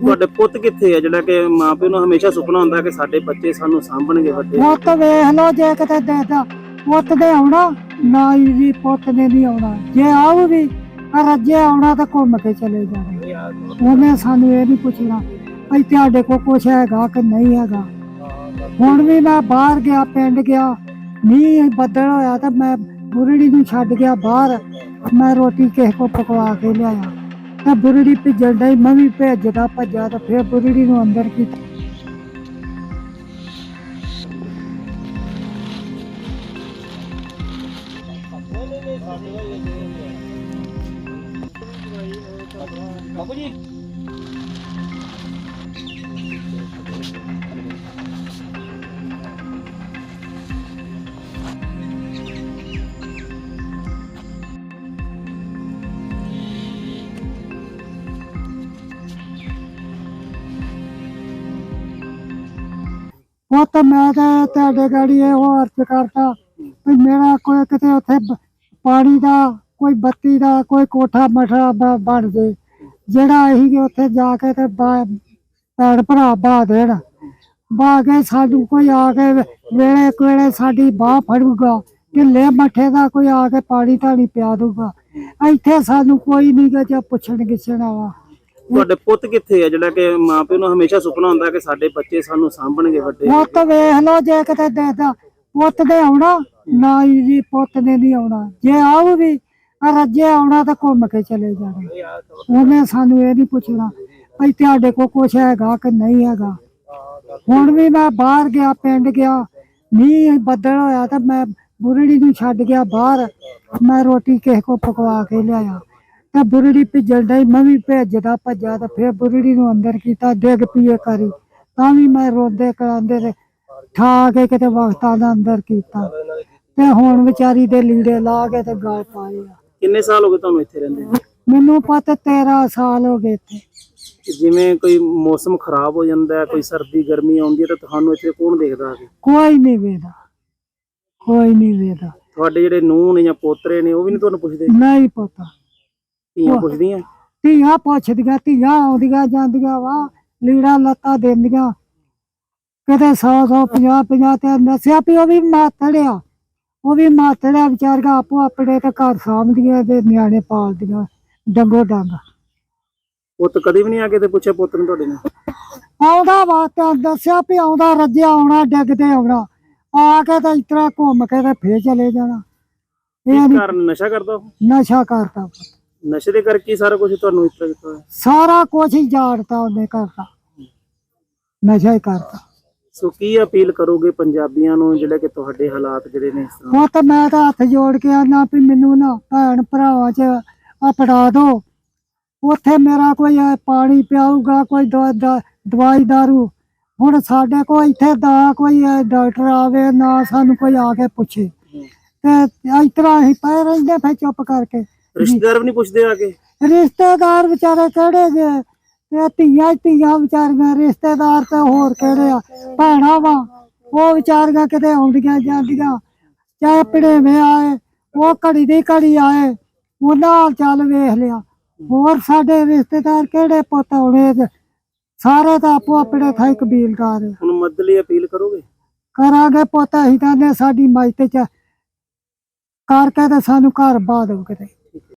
ਤੁਹਾਡੇ ਪੁੱਤ ਕਿੱਥੇ ਆ? ਜਿਹੜਾ ਕਿ ਮਾਪਿਓ ਨੂੰ ਹਮੇਸ਼ਾ ਸੁਪਨਾ ਹੁੰਦਾ ਕਿ ਸਾਡੇ ਬੱਚੇ ਸਾਨੂੰ ਸਾਂਭਣਗੇ ਵੱਡੇ ਪੁੱਤ ਵੇਖ ਲੋ ਜੇ ਕਿਤੇ ਦੇਦਾ ਪੁੱਤ ਦੇ ਆਉਣਾ ਨਾ ਹੀ ਵੀ ਪੁੱਤ ਨੇ ਨਹੀਂ ਆਉਣਾ। ਜੇ ਆਉ ਵੀ ਰੱਜੇ ਆਉਣਾ ਤਾਂ ਘੁੰਮ ਕੇ ਚਲੇ ਜਾਣੇ। ਉਹਨੇ ਸਾਨੂੰ ਇਹ ਨਹੀਂ ਪੁੱਛਣਾ ਭਈ ਤੁਹਾਡੇ ਕੋਲ ਕੁਛ ਹੈਗਾ ਕਿ ਨਹੀਂ ਹੈਗਾ। ਹੁਣ ਵੀ ਮੈਂ ਬਾਹਰ ਗਿਆ ਪਿੰਡ ਗਿਆ ਮੀਂਹ ਬੱਦਲ ਹੋਇਆ ਤਾਂ ਮੈਂ ਬੁਰੜੀ ਨੂੰ ਛੱਡ ਗਿਆ ਬਾਹਰ। ਮੈਂ ਰੋਟੀ ਕਿਸੇ ਕੋ ਪਕਵਾ ਕੇ ਲਿਆਇਆ। ਤਾਂ ਬੁਰੜੀ ਭਿੱਜਣ ਡਈ ਮੈਂ ਵੀ ਭੇਜਦਾ ਭੱਜਾ ਤਾਂ ਫਿਰ ਬੁਰੜੀ ਨੂੰ ਅੰਦਰ ਕੀਤਾ ਬਾਪੂ ਜੀ। ਉਹ ਤਾਂ ਮੈਂ ਤਾਂ ਤੁਹਾਡੇ ਗਾੜੀ ਇਹ ਉਹ ਅਰਜ਼ ਕਰਦਾ ਵੀ ਮੇਰਾ ਕੋਈ ਕਿਤੇ ਉੱਥੇ ਬ- ਪਾਣੀ ਦਾ, ਕੋਈ ਬੱਤੀ ਦਾ, ਕੋਈ ਕੋਠਾ ਮਠਾ ਬ- ਬਣ ਜੇ। ਜਿਹੜਾ ਅਸੀਂ ਉੱਥੇ ਜਾ ਕੇ ਤੇ ਬਾ- ਭੈਣ ਭਰਾ ਬਾ ਦੇਣ, ਬਾ ਕੇ ਸਾਨੂੰ ਕੋਈ ਆ ਕੇ ਵੇਲੇ ਕੋਲੇ ਸਾਡੀ ਬਾਹ ਫੜੂਗਾ ਢਿੱਲੇ ਮੱਠੇ ਦਾ ਕੋਈ ਆ ਕੇ ਪਾਣੀ ਧਾਣੀ ਪਿਆ ਦੂਗਾ ਇੱਥੇ ਸਾਨੂੰ ਕੋਈ ਨਹੀਂ ਗਾ ਜੇ ਪੁੱਛਣ ਗਿੱਛਣ ਵਾ ਤੁਹਾਡੇ ਪੁੱਤ ਕਿੱਥੇ ਆ? ਜਿਹੜਾ ਕਿ ਮਾਪਿਓ ਨੂੰ ਹਮੇਸ਼ਾ ਸੁਪਨਾ ਹੁੰਦਾ ਕਿ ਸਾਡੇ ਬੱਚੇ ਸਾਨੂੰ ਸਾਂਭਣਗੇ ਵੱਡੇ। ਪੁੱਤ ਵੇਖ ਲੋ ਜੇ ਕਿਤੇ ਦੇਦਾ ਪੁੱਤ ਦੇ ਆਉਣਾ, ਨਾ ਹੀ ਪੁੱਤ ਨੇ ਨਹੀਂ ਆਉਣਾ। ਜੇ ਆਉ ਵੀ ਰੱਜੇ ਆਉਣਾ ਤਾਂ ਘੁੰਮ ਕੇ ਚਲੇ ਜਾਣੇ। ਉਹਨੇ ਸਾਨੂੰ ਇਹ ਨਹੀਂ ਪੁੱਛਣਾ ਭਈ ਤੁਹਾਡੇ ਕੋਲ ਕੁਛ ਹੈਗਾ ਕਿ ਨਹੀਂ ਹੈਗਾ। ਹੁਣ ਵੀ ਮੈਂ ਬਾਹਰ ਗਿਆ, ਪਿੰਡ ਗਿਆ, ਮੀਂਹ ਬੱਦਲ ਹੋਇਆ ਤਾਂ ਮੈਂ ਬੁਰੜੀ ਨੂੰ ਛੱਡ ਗਿਆ ਬਾਹਰ। ਮੈਂ ਰੋਟੀ ਕਿਸੇ ਕੋ ਪਕਵਾ ਕੇ ਲਿਆਇਆ। ਤਾਂ ਬੁਰੜੀ ਭਿੱਜਣ ਡਈ ਮੈਂ ਵੀ ਭੇਜਦਾ ਭੱਜਾ ਤਾਂ ਫਿਰ ਬੁਰੜੀ ਨੂੰ ਅੰਦਰ ਕੀਤਾ ਡਿੱਗ ਪੀਏ ਕਰੀ ਤਾਂ ਵੀ ਮੈਂ ਰੋਂਦੇ ਕਰਾਂਦੇ ਤੇ ਠਾ ਕੇ ਕਿਤੇ ਵਕਤਾਂ ਦਾ ਅੰਦਰ ਕੀਤਾ। ਤੇ ਹੁਣ ਵਿਚਾਰੀ ਦੇ ਲੀੜੇ ਲਾ ਕੇ ਤੇ ਗਾਲ ਪਾਏ ਆ। ਕਿੰਨੇ ਸਾਲ ਹੋ ਗਏ ਤੁਹਾਨੂੰ ਇੱਥੇ ਰਹਿੰਦੇ ਨੂੰ? ਮੈਨੂੰ ਪਤਾ 13 ਸਾਲ ਹੋ ਗਏ ਇੱਥੇ। ਕਿ ਜਿਵੇਂ ਕੋਈ ਮੌਸਮ ਖਰਾਬ ਹੋ ਜਾਂਦਾ ਹੈ ਕੋਈ ਸਰਦੀ ਗਰਮੀ ਆਉਂਦੀ ਹੈ ਤਾਂ ਤੁਹਾਨੂੰ ਇੱਥੇ ਕੌਣ ਦੇਖਦਾ ਕੇ? ਕੋਈ ਨਹੀਂ ਵੇਦਾ ਕੋਈ ਨਹੀਂ ਵੇਦਾ ਤੁਹਾਡੇ ਜਿਹੜੇ ਨੂੰਹ ਨੇ ਜਾਂ ਪੋਤਰੇ ਨੇ ਉਹ ਵੀ ਨਹੀਂ ਤੁਹਾਨੂੰ ਪੁੱਛਦੇ? ਨਹੀਂ ਪਤਾ। ਧੀਆਂ ਪੁੱਛਦੀਆਂ। ਧੀਆਂ ਪੁੱਛਦੀਆਂ ਧੀਆਂ ਆਉਂਦੀਆਂ ਜਾਂਦੀਆਂ ਵਾ ਲੀੜਾ ਲੱਤਾ ਦਿੰਦੀਆਂ। ਕਿਤੇ 100 100 50 50 ਤੇ ਨਸਿਆ ਵੀ ਉਹ ਵੀ ਮਾਤੜਿਆ। ਉਹ ਵੀ ਮਾਤੜਿਆ ਵਿਚਾਰੀਆਂ ਆਪੋ ਆਪਣੇ ਤੇ ਘਰ ਸਾਂਭਦੀਆਂ ਤੇ ਨਿਆਣੇ ਪਾਲਦੀਆਂ। ਡੰਗੋ ਡੰਗ। ਉਹ ਤਾਂ ਕਦੇ ਵੀ ਨਹੀਂ ਆ ਕੇ ਤੇ ਪੁੱਛਿਆ ਪੁੱਤ ਨੂੰ ਤੁਹਾਡੇ ਨੇ ਆਉਂਦਾ ਵਾ ਤਾਂ ਦੱਸਿਆ ਵੀ ਆਉਂਦਾ ਰੱਜਿਆ ਆਉਣਾ ਡਿੱਗਦੇ ਆਉਣਾ। ਆ ਕੇ ਤਾਂ ਇਸ ਤਰ੍ਹਾਂ ਘੁੰਮ ਕੇ ਤੇ ਫੇਰ ਚਲੇ ਜਾਣਾ। ਇਹ ਕਾਰਨ ਨਸ਼ਾ ਕਰਦਾ? ਨਸ਼ਾ ਕਰਦਾ। ਨਸ਼ੇ ਦੇ ਕਰਕੇ ਹੀ ਸਾਰਾ ਕੁਝ ਤੁਹਾਨੂੰ ਇਸ ਤਰ੍ਹਾਂ ਕੀਤਾ ਹੋਇਆ। ਸਾਰਾ ਕੁਝ ਹੀ ਜਾਣਦਾ ਉਹਨੇ ਕਰਦਾ ਨਸ਼ਾ ਹੀ ਕਰਦਾ ਸੋ ਕੀ ਅਪੀਲ ਕਰੋਗੇ ਪੰਜਾਬੀਆਂ ਨੂੰ ਜਿਹੜੇ ਕਿ ਤੁਹਾਡੇ ਹਾਲਾਤ ਜਿਹੜੇ ਨੇ ਇਸ ਤਰ੍ਹਾਂ? ਉਹ ਤਾਂ ਮੈਂ ਤਾਂ ਹੱਥ ਜੋੜ ਕੇ ਆਨਾ ਵੀ ਮੈਨੂੰ ਨਾ ਭੈਣ ਭਰਾਵਾਂ 'ਚ ਆਪੜਾ ਦੋ। ਉੱਥੇ ਮੇਰਾ ਕੋਈ ਪਾਣੀ ਪਿਆਊਗਾ ਕੋਈ ਦਵਾਈ ਦਾਰੂ। ਹੁਣ ਸਾਡੇ ਕੋਲ ਇੱਥੇ ਦਾ ਕੋਈ ਡਾਕਟਰ ਆਵੇ ਨਾ ਸਾਨੂੰ ਕੋਈ ਆ ਕੇ ਪੁੱਛੇ। ਤੇ ਇਸ ਤਰ੍ਹਾਂ ਅਸੀਂ ਪਏ ਰਹਿੰਦੇ ਫਿਰ ਚੁੱਪ ਕਰਕੇ। ਰਿਸ਼ਤੇਦਾਰ ਵੀ ਨਹੀਂ ਪੁੱਛਦੇ ਆ ਕੇ? ਰਿਸ਼ਤੇਦਾਰ ਵਿਚਾਰੇ ਕਿਹੜੇ ਜੇ? ਤੇ ਧੀਆਂ ਹੀ ਧੀਆਂ ਵਿਚਾਰੀਆਂ ਰਿਸ਼ਤੇਦਾਰ ਤੇ ਹੋਰ ਕਿਹੜੇ ਆ? ਭੈਣਾਂ ਵਾ ਉਹ ਵਿਚਾਰੀਆਂ ਕਿਤੇ ਆਉਂਦੀਆਂ ਜਾਂਦੀਆਂ ਚਾਹੇ ਪੜੇਵੇਂ ਆਏ ਉਹ ਘੜੀ ਦੀ ਘੜੀ ਆਏ ਉਹਨਾਂ ਹਾਲ ਚਾਲ ਵੇਖ ਲਿਆ। ਹੋਰ ਸਾਡੇ ਰਿਸ਼ਤੇਦਾਰ ਕਿਹੜੇ ਪੁੱਤ ਆਉਣੇ ਤੇ ਸਾਰੇ ਤਾਂ ਆਪੋ ਆਪਣੇ ਥਾਈ ਕਬੀਲਦਾਰ। ਹੁਣ ਮਦਦ ਲਈ ਅਪੀਲ ਕਰੋਗੇ? ਕਰਾਂਗੇ ਪੁੱਤ ਅਸੀਂ ਤਾਂ ਨੇ ਸਾਡੀ ਮਾਈਤ ਚ ਕਰਕੇ ਤੇ ਸਾਨੂੰ ਘਰ ਬਾਦ ਕਿਤੇ।